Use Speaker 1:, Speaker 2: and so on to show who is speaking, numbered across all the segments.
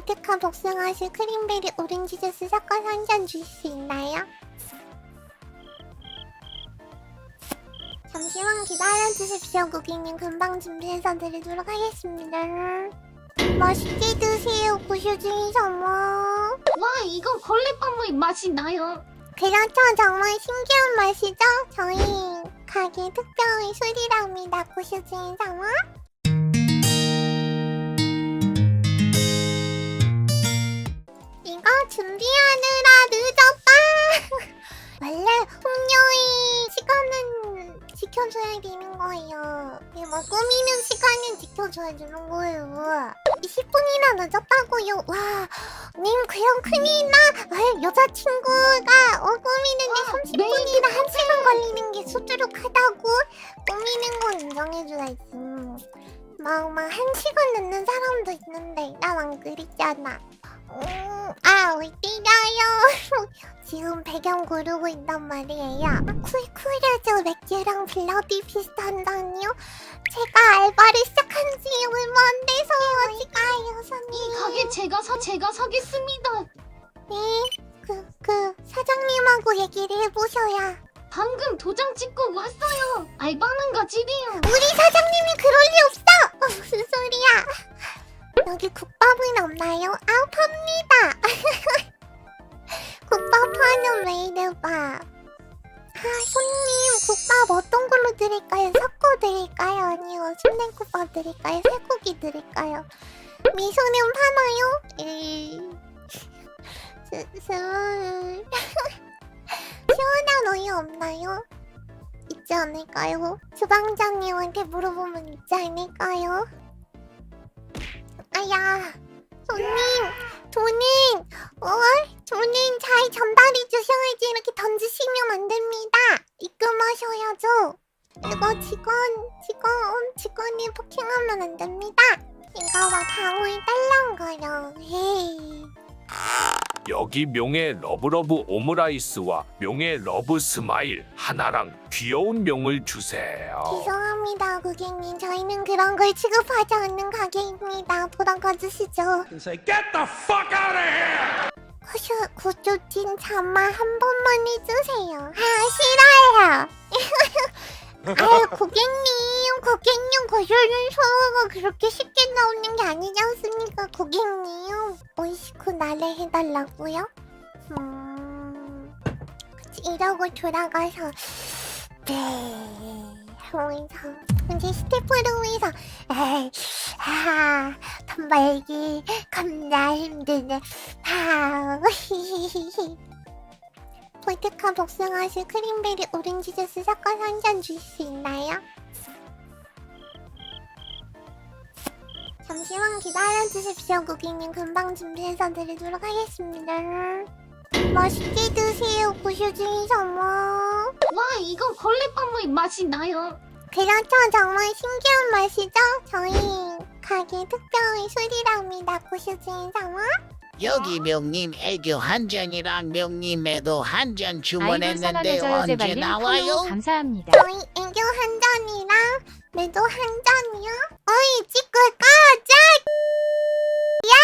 Speaker 1: 볼트카 복숭아시 크림베리 오렌지 주스 섞어서 한 잔 주실 수 있나요? 잠시만 기다려주십시오 고객님 금방 준비해서 드리도록 하겠습니다 맛있게 드세요 고슈즈이 정모
Speaker 2: 와 이거 걸레빵의 맛이 나요.
Speaker 1: 그렇죠 정말 신기한 맛이죠? 저희 가게 특별히 술이랍니다 고슈즈이 정모 이거 준비하느라 늦었다. 원래 홍요이 시간은 지켜줘야 되는 거예요. 이뭐 꾸미는 시간은 지켜줘야 되는 거예요. 20분이나 늦었다고요. 와, 님 그냥 큰일 나. 왜 여자친구가 어, 꾸미는데
Speaker 2: 와,
Speaker 1: 30분이나 1시간 걸리는 게 수두룩하다고 꾸미는 건 인정해줘야지. 막, 막, 한 시간 늦는 사람도 있는데, 난안 그랬잖아. 음, 아, 왜 때려요? 지금 배경 고르고 있단 말이에요. 아, 쿨쿨해져 맥주랑 블러디 비슷한다니요? 제가 알바를 시작한 지 얼마 안 돼서 어디가요?
Speaker 2: 이 가게 제가 사 제가 사겠습니다.
Speaker 1: 네, 그, 그, 사장님하고 얘기를 해보셔야.
Speaker 2: 방금 도장 찍고 왔어요. 알바는 가지래요.
Speaker 1: 우리 사장님이 그럴 리 없어! 어, 무슨 소리야? 여기 국밥은 없나요? 아, 팝니다! 국밥 파는 메이드바. 아, 손님, 국밥 어떤 걸로 드릴까요? 섞어 드릴까요? 아니요, 순대국밥 드릴까요? 쇠고기 드릴까요? 미소는 파나요? 스... 시원한 우유 없나요? 있지 않을까요? 주방장님한테 물어보면 있지 않을까요? 아야, 손님, 돈은, 어? 돈은 잘 전달해 주셔야지 이렇게 던지시면 안 됩니다. 입금하셔야죠. 이거 직원, 직원, 직원이 폭행하면 안 됩니다. 이거 막 방울 딸랑거려. 헤이.
Speaker 3: 여기 명예 러브러브 오므라이스와 명예 러브 스마일 하나랑 귀여운 명을 주세요.
Speaker 1: 죄송합니다, 고객님. 저희는 그런 걸 취급하지 않는 가게입니다. 돌아가 주시죠.
Speaker 4: and say, Get the fuck out of here!
Speaker 1: 고쇼, 고쇼진 잠만 한 번만 해주세요. 아, 싫어요. 아유, 고객님, 고객님, 고쇼는 소가 그렇게 쉽게 나오는 게 아니지 않습니까, 고객님? 오이시쿠 나래 해달라고요? 음, 이러고 돌아가서, 네, 하면서, 이제 스태프를 위해서, 에이, 하, 돈 벌기 겁나 힘드네. 아. 볼트카 복숭아시 크림베리 오렌지 주스 섞어서 한 잔 주실 수 있나요? 잠시만 기다려주십시오 고객님 금방 준비해서 드리도록 하겠습니다 맛있게 드세요 고슈즈이 정모
Speaker 2: 와 이거 걸레빵의 맛이 나요.
Speaker 1: 그렇죠 정말 신기한 맛이죠? 저희 가게 특별히 술이랍니다 고슈즈이 정모
Speaker 5: 여기 명님 애교 한 잔이랑 명님에도 한 잔 주문했는데 언제 나와요?
Speaker 6: 감사합니다.
Speaker 1: 저희 애교 한 잔이랑 매도 한 잔이요? 어이 찍을까? 짝! 야!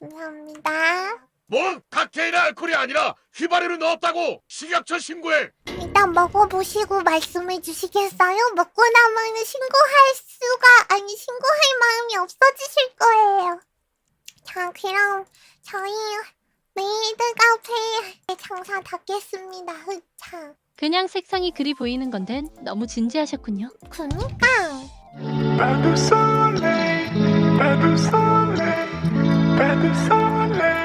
Speaker 1: 감사합니다.
Speaker 4: 뭔 칵테일 알코올이 아니라 휘바리로 넣었다고 식약처 신고해!
Speaker 1: 일단 먹어보시고 말씀해 주시겠어요? 먹고 나면은 신고할 수가 아니 신고할 마음이 없어지실 거예요. 자 그럼 저희 메이드 카페 장사 닫겠습니다. 흑차.
Speaker 6: 그냥 색상이 그리 보이는 건데 너무 진지하셨군요.
Speaker 1: 그니까.
Speaker 7: Pas de soleil, pas de soleil, pas de soleil.